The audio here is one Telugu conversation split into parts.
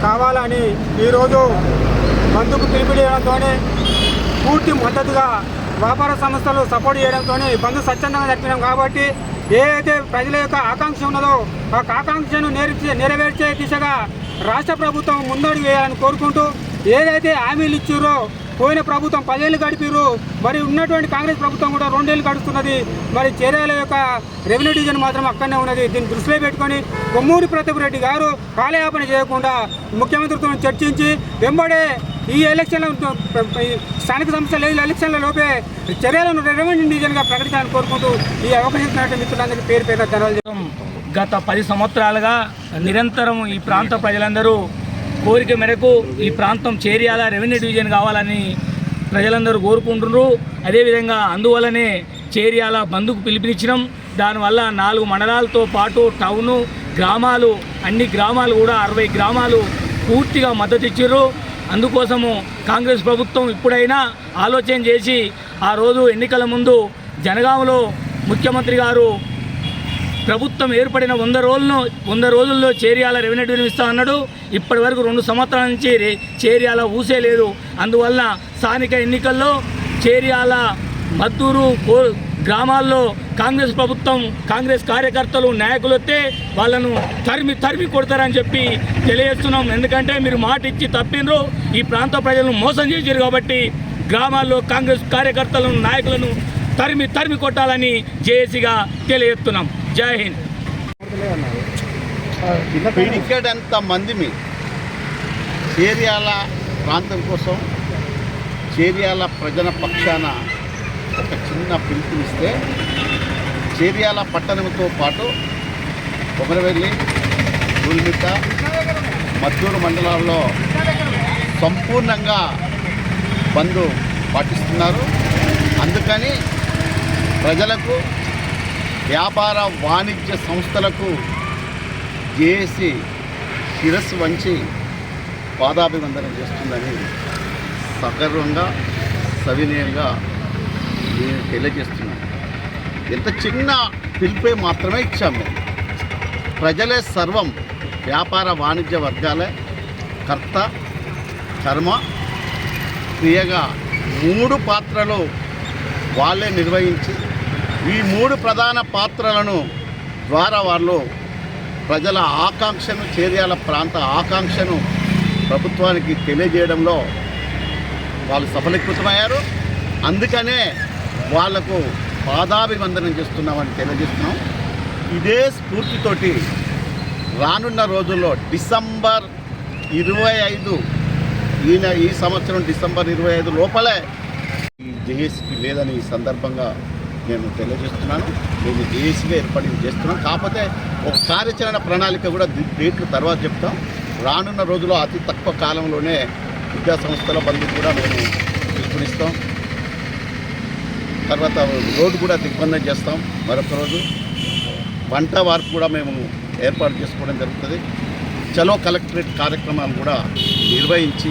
కావాలని ఈరోజు బంధుకు పిలుపునియడంతోనే పూర్తి మద్దతుగా వ్యాపార సంస్థలు సపోర్ట్ చేయడంతో బంధు స్వచ్ఛందంగా జరిపినాం కాబట్టి ఏదైతే ప్రజల యొక్క ఆకాంక్ష ఉన్నదో ఆ ఆకాంక్షను నెరవేర్చే నెరవేర్చే దిశగా రాష్ట్ర ప్రభుత్వం ముందడుగు వేయాలని కోరుకుంటూ ఏదైతే హామీలు ఇచ్చారో పోయిన ప్రభుత్వం పదేళ్ళు గడిపిరు మరి ఉన్నటువంటి కాంగ్రెస్ ప్రభుత్వం కూడా రెండేళ్ళు గడుస్తున్నది. మరి చర్యల యొక్క రెవెన్యూ డివిజన్ మాత్రం అక్కడనే ఉన్నది. దీన్ని దృష్టిలో పెట్టుకొని కొమ్మూరి ప్రతాప్ రెడ్డి గారు కాలయాపన చేయకుండా ముఖ్యమంత్రితో చర్చించి వెంబడే ఈ ఎలక్షన్లో ఈ స్థానిక సంస్థలు ఎలక్షన్ల లోపే చర్యలను రెవెన్యూ డివిజన్గా ప్రకటించాలని కోరుకుంటూ ఈ అవకాశం మిత్రులందరికీ పేరు పేరు ధన్యవాదాలు గత పది సంవత్సరాలుగా నిరంతరం ఈ ప్రాంత ప్రజలందరూ కోరిక మేరకు ఈ ప్రాంతం చేరియాల రెవెన్యూ డివిజన్ కావాలని ప్రజలందరూ కోరుకుంటున్నారు. అదేవిధంగా అందువల్లనే చేరియాల బంధుకు పిలుపునిచ్చినాం. దానివల్ల నాలుగు మండలాలతో పాటు టౌను గ్రామాలు అన్ని గ్రామాలు కూడా అరవై గ్రామాలు పూర్తిగా మద్దతు ఇచ్చారు అందుకోసము కాంగ్రెస్ ప్రభుత్వం ఇప్పుడైనా ఆలోచన చేసి ఆ రోజు ఎన్నికల ముందు జనగాంలో ముఖ్యమంత్రి గారు ప్రభుత్వం ఏర్పడిన వంద రోజులను వంద రోజుల్లో చేరియాల రెవెన్యూ నిర్మిస్తా అన్నాడు. ఇప్పటి వరకు రెండు సంవత్సరాల నుంచి చేరియాల ఊసే లేదు. అందువల్ల స్థానిక ఎన్నికల్లో చేరియాల మద్దూరు కో గ్రామాల్లో కాంగ్రెస్ ప్రభుత్వం కాంగ్రెస్ కార్యకర్తలు నాయకులు వస్తే వాళ్ళను తరిమి తరిమి కొడతారని చెప్పి తెలియజేస్తున్నాం. ఎందుకంటే మీరు మాట ఇచ్చి తప్పినరు. ఈ ప్రాంత ప్రజలను మోసం చేశారు కాబట్టి గ్రామాల్లో కాంగ్రెస్ కార్యకర్తలను నాయకులను తరిమి తరిమి కొట్టాలని జేఏసీగా తెలియజేస్తున్నాం. జై హింద్. పిడికెడంత మందిమి చేర్యాల ప్రాంతం కోసం చేర్యాల ప్రజల పక్షాన ఒక చిన్న పిలుపునిస్తే చేర్యాల పట్టణంతో పాటు కొమరవెల్లి గుల్మిట్ట మద్దూరు మండలాల్లో సంపూర్ణంగా బంద్ పాటిస్తున్నారు. అందుకని ప్రజలకు వ్యాపార వాణిజ్య సంస్థలకు జేఏసీ శిరస్సు వంచి పాదాభివందనం చేస్తుందని సగర్వంగా సవినయంగా నేను తెలియజేస్తున్నాను ఇంత చిన్న పిలిపే మాత్రమే ఇచ్చాము. మేము ప్రజలే సర్వం వ్యాపార వాణిజ్య వర్గాలే కర్త కర్మ క్రియగా మూడు పాత్రలు వాళ్ళే నిర్వహించి ఈ మూడు ప్రధాన పాత్రలను ద్వారా వాళ్ళు ప్రజల ఆకాంక్షను చేర్యాల ప్రాంత ఆకాంక్షను ప్రభుత్వానికి తెలియజేయడంలో వాళ్ళు సఫలీకృతమయ్యారు. అందుకనే వాళ్ళకు పాదాభివందనం చేస్తున్నామని తెలియజేస్తున్నాం. ఇదే స్ఫూర్తితోటి రానున్న రోజుల్లో డిసెంబర్ ఇరవై ఐదు ఈయన ఈ సంవత్సరం డిసెంబర్ ఇరవై ఐదు లోపలే ఈ జేఏసీకి లేదని ఈ సందర్భంగా నేను తెలియజేస్తున్నాను. మేము జేఏసీగా ఏర్పాటు చేస్తున్నాం కాకపోతే ఒక కార్యాచరణ ప్రణాళిక కూడా డేట్లు తర్వాత చెప్తాం. రానున్న రోజుల్లో అతి తక్కువ కాలంలోనే విద్యా సంస్థల కూడా మేము పిలుపునిస్తాం తర్వాత రోడ్డు కూడా దిగ్బంధం చేస్తాం మరొక రోజు. పంట వార్పు కూడా మేము ఏర్పాటు చేసుకోవడం జరుగుతుంది. చలో కలెక్టరేట్ కార్యక్రమాలు కూడా నిర్వహించి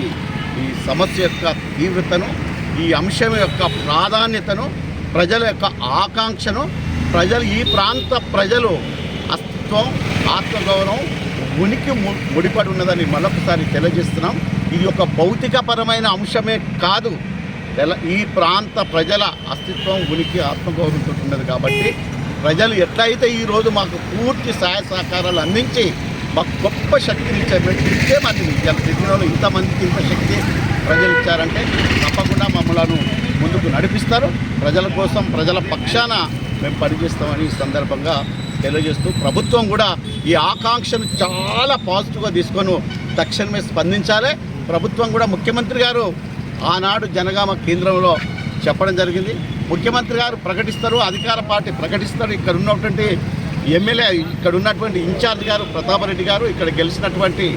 ఈ సమస్య యొక్క తీవ్రతను ఈ అంశం యొక్క ప్రాధాన్యతను ప్రజల యొక్క ఆకాంక్షను ప్రజలు ఈ ప్రాంత ప్రజలు అస్తిత్వం ఆత్మగౌరవం ఉనికి ము- ముడిపడి ఉన్నదని మరొకసారి తెలియజేస్తున్నాం. ఇది ఒక భౌతికపరమైన అంశమే కాదు తెల ఈ ప్రాంత ప్రజల అస్తిత్వం ఉనికి ఆత్మగౌరవంతో ఉన్నది కాబట్టి ప్రజలు ఎట్లయితే ఈరోజు మాకు పూర్తి సహాయ సహకారాలు అందించి మాకు గొప్ప శక్తిని ఇచ్చారు మేము ఇచ్చే మంది సిటీలో ఇంతమందికి ఇంత శక్తి ప్రజలు ఇచ్చారంటే తప్పకుండా మమ్మల్ని ముందుకు నడిపిస్తారు. ప్రజల కోసం ప్రజల పక్షాన మేము పనిచేస్తామని ఈ సందర్భంగా తెలియజేస్తూ ప్రభుత్వం కూడా ఈ ఆకాంక్షను చాలా పాజిటివ్గా తీసుకొని తక్షణమే స్పందించాలి. ప్రభుత్వం కూడా ముఖ్యమంత్రి గారు ఆనాడు జనగామ కేంద్రంలో చెప్పడం జరిగింది. ముఖ్యమంత్రి గారు ప్రకటిస్తారు అధికార పార్టీ ప్రకటిస్తారు ఇక్కడ ఉన్నటువంటి ఎమ్మెల్యే ఇక్కడ ఉన్నటువంటి ఇన్ఛార్జ్ గారు ప్రతాపరెడ్డి గారు ఇక్కడ గెలిచినటువంటి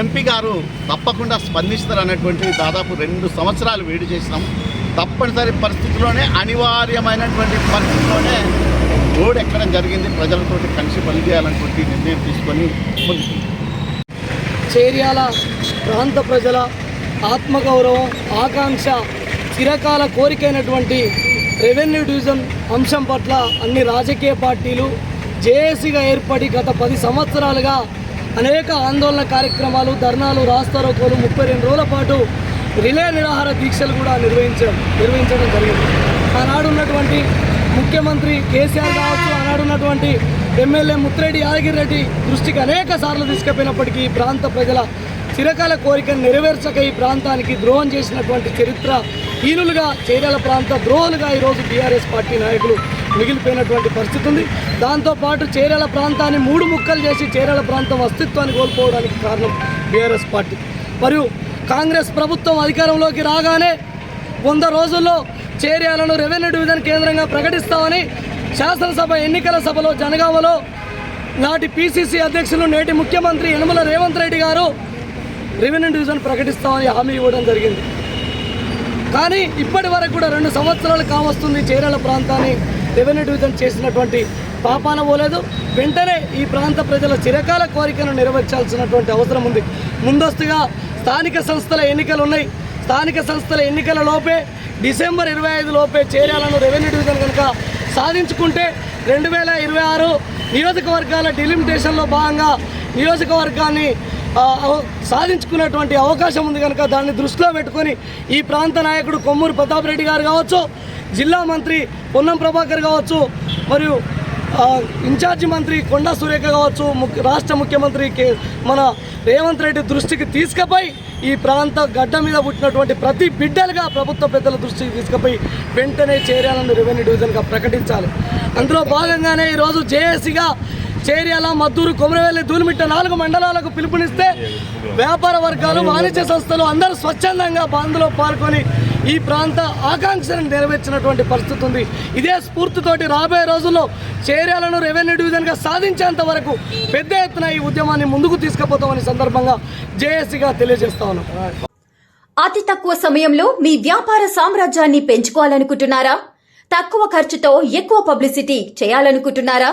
ఎంపీ గారు తప్పకుండా స్పందిస్తారు అన్నటువంటి దాదాపు రెండు సంవత్సరాలు వేడి చేసినాం. తప్పనిసరి పరిస్థితిలోనే అనివార్యమైనటువంటి పరిస్థితిలోనే రోడ్ ఎక్కడం జరిగింది. ప్రజలతోటి కలిసి పనిచేయాలన్నటువంటి నిర్ణయం తీసుకొని ముందుకు చేర్యాల ప్రాంత ప్రజల ఆత్మగౌరవం ఆకాంక్ష చిరకాల కోరికైనటువంటి రెవెన్యూ డివిజన్ అంశం పట్ల అన్ని రాజకీయ పార్టీలు జేఏసీగా ఏర్పడి గత పది సంవత్సరాలుగా అనేక ఆందోళన కార్యక్రమాలు ధర్నాలు రాస్తారోకోలు ముప్పై రెండు రోజుల పాటు రిలే నిరాహార దీక్షలు కూడా నిర్వహించడం నిర్వహించడం జరిగింది. ఆనాడు ఉన్నటువంటి ముఖ్యమంత్రి కేసీఆర్ కావచ్చు ఆనాడు ఉన్నటువంటి ఎమ్మెల్యే ముత్తిరెడ్డి యాదగిరి రెడ్డి దృష్టికి అనేక సార్లు తీసుకుపోయినప్పటికీ ఈ ప్రాంత ప్రజల చిరకాల కోరికను నెరవేర్చక ఈ ప్రాంతానికి ద్రోహం చేసినటువంటి చరిత్ర హీనులుగా చేరాల ప్రాంత ద్రోహులుగా ఈరోజు బీఆర్ఎస్ పార్టీ నాయకులు మిగిలిపోయినటువంటి పరిస్థితి ఉంది. దాంతోపాటు చేరాల ప్రాంతాన్ని మూడు ముక్కలు చేసి చేరాల ప్రాంతం అస్తిత్వాన్ని కోల్పోవడానికి కారణం బీఆర్ఎస్ పార్టీ. మరియు కాంగ్రెస్ ప్రభుత్వం అధికారంలోకి రాగానే వంద రోజుల్లో చేర్యాలను రెవెన్యూ డివిజన్ కేంద్రంగా ప్రకటిస్తామని శాసనసభ ఎన్నికల సభలో జనగామలో నాటి పీసీసీ అధ్యక్షులు నేటి ముఖ్యమంత్రి యనమల రేవంత్ రెడ్డి గారు రెవెన్యూ డివిజన్ ప్రకటిస్తామని హామీ ఇవ్వడం జరిగింది. కానీ ఇప్పటి వరకు కూడా రెండు సంవత్సరాలు కావస్తుంది చీరాల ప్రాంతాన్ని రెవెన్యూ డివిజన్ చేసినటువంటి పాపాన పోలేదు. వెంటనే ఈ ప్రాంత ప్రజల చిరకాల కోరికను నెరవేర్చాల్సినటువంటి అవసరం ఉంది. ముందస్తుగా స్థానిక సంస్థల ఎన్నికలు ఉన్నాయి. స్థానిక సంస్థల ఎన్నికల లోపే డిసెంబర్ ఇరవై ఐదు లోపే చేరాలను రెవెన్యూ డివిజన్ కనుక సాధించుకుంటే రెండు వేల ఇరవై ఆరు నియోజకవర్గాల డిలిమిటేషన్లో భాగంగా నియోజకవర్గాన్ని సాధించుకునేటువంటి అవకాశం ఉంది కనుక దాన్ని దృష్టిలో పెట్టుకొని ఈ ప్రాంత నాయకుడు కొమ్మూరు ప్రతాప్ రెడ్డి గారు కావచ్చు జిల్లా మంత్రి పొన్నం ప్రభాకర్ కావచ్చు మరియు ఇన్ఛార్జి మంత్రి కొండా సురేఖ కావచ్చు ముఖ్య రాష్ట్ర ముఖ్యమంత్రి కే మన రేవంత్ రెడ్డి దృష్టికి తీసుకుపోయి ఈ ప్రాంత గడ్డ మీద పుట్టినటువంటి ప్రతి బిడ్డలుగా ప్రభుత్వ పెద్దల దృష్టికి తీసుకుపోయి వెంటనే చేరాలని రెవెన్యూ డివిజన్గా ప్రకటించాలి. అందులో భాగంగానే ఈరోజు జేఏసీగా చేర్యాల మద్దూరు కొమరవెల్లి దూలిమిట్ట నాలుగు మండలాలకు పిలుపునిస్తే వ్యాపార వర్గాలు వాణిజ్య సంస్థలు అందరూ స్వచ్ఛందంగా బంద్లో పాల్గొని ఈ ప్రాంత ఆకాంక్షలను నెరవేర్చినటువంటి పరిస్థితి ఉంది. ఇదే స్ఫూర్తితోటి రాబోయే రోజుల్లో చేర్యాలను రెవెన్యూ డివిజన్గా సాధించేంత వరకు పెద్ద ఎత్తున ఈ ఉద్యమాన్ని ముందుకు తీసుకుపోతామని సందర్భంగా జేఏసీగా తెలియజేస్తా ఉన్నాం. అతి తక్కువ సమయంలో మీ వ్యాపార సామ్రాజ్యాన్ని పెంచుకోవాలనుకుంటున్నారా? తక్కువ ఖర్చుతో ఎక్కువ పబ్లిసిటీ చేయాలనుకుంటున్నారా?